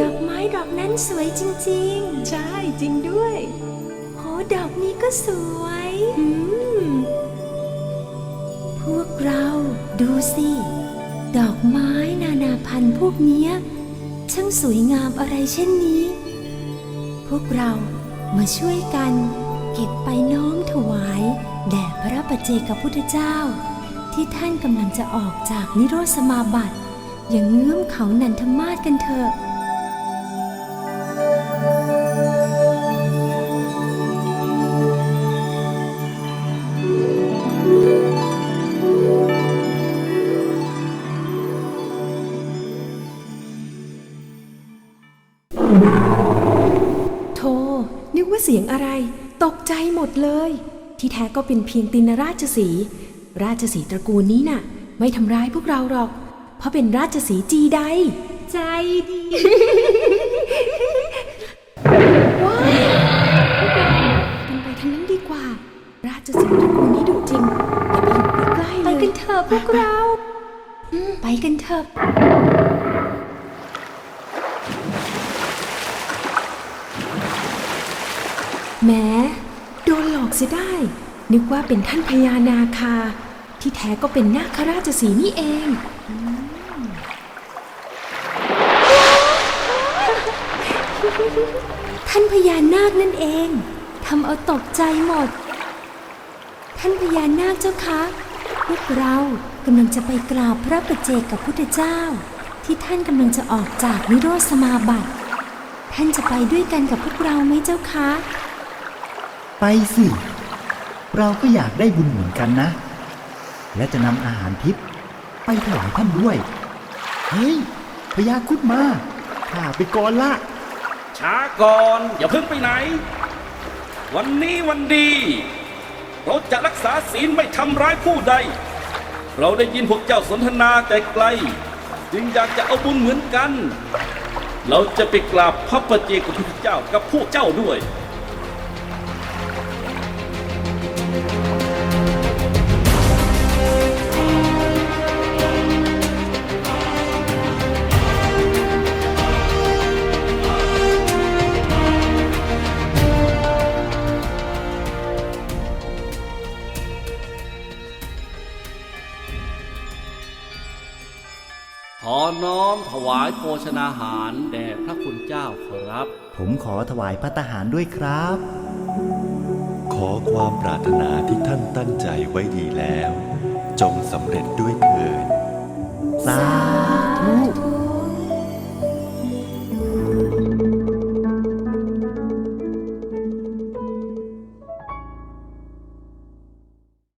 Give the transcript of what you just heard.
ดอกไม้ดอกนั้นสวยจริงๆ ใช่จริงด้วย โหดอกนี้ก็สวย อืม พวกเราดูสิ ดอกไม้นานาพันธุ์พวกนี้ช่างสวยงามอะไรเช่นนี้ พวกเรามาช่วยกัน แด่พระปัจเจกพุทธเจ้า ที่ท่านกำลังจะออกจากนิโรธสมาบัติ อย่างเงื้อมเขานันทมาศกันเถอะโธ่นึกว่าเสียงอะไร ตกใจหมดเลย ที่แท้ก็เป็นเพียงตินราชสีห์ราชสีห์ตระกูลนี้น่ะ ไม่ทำร้ายพวกเราหรอก เพราะเป็นราชสีห์จีใด ใจดี ว้ายเป็นไปทางนั้นดีกว่า ราชสีห์ตระกูลนี้ดุจริงอย่าไปอยู่ใกล้ๆไปเลยกันเถอะพวกเรา ไปกันเถอะแหม้โดนหลอก เสียได้ นึกว่าเป็นท่านพญานาคา ที่แท้ก็เป็นนาคราชสีนี่เองท่านพญานาคนั่นเองทำเอาตกใจหมด ท่านพญานาคเจ้าคะพวกเรากำลังจะไปกราบพระประเจกกับพุทธเจ้า ที่ท่านกำลังจะออกจากนิโรธสมาบัติ ท่านจะไปด้วยกันกับพวกเราไหมเจ้าคะ ไปสิ เราก็อยากได้บุญเหมือนกันนะ และจะนำอาหารทิพย์ไปถวายท่านด้วย เฮ้ยพญาครุดมาข้าไปก่อนละ ช้าก่อน อย่าเพิ่งไปไหน วันนี้วันดี เราจะรักษาศีลไม่ทำร้ายผู้ใด เราได้ยินพวกเจ้าสนทนาแต่ไกล จึงอยากจะเอาบุญเหมือนกัน เราจะไปกราบพระประเจกพุทธเจ้ากับพวกเจ้าด้วย ขอน้อมถวายโภชนาหารแด่พระคุณเจ้าขอรับ ผมขอถวายพระทหารด้วยครับ ขอความปรารถนาที่ท่านตั้งใจไว้ดีแล้ว จงสำเร็จด้วยเถิดสาธุ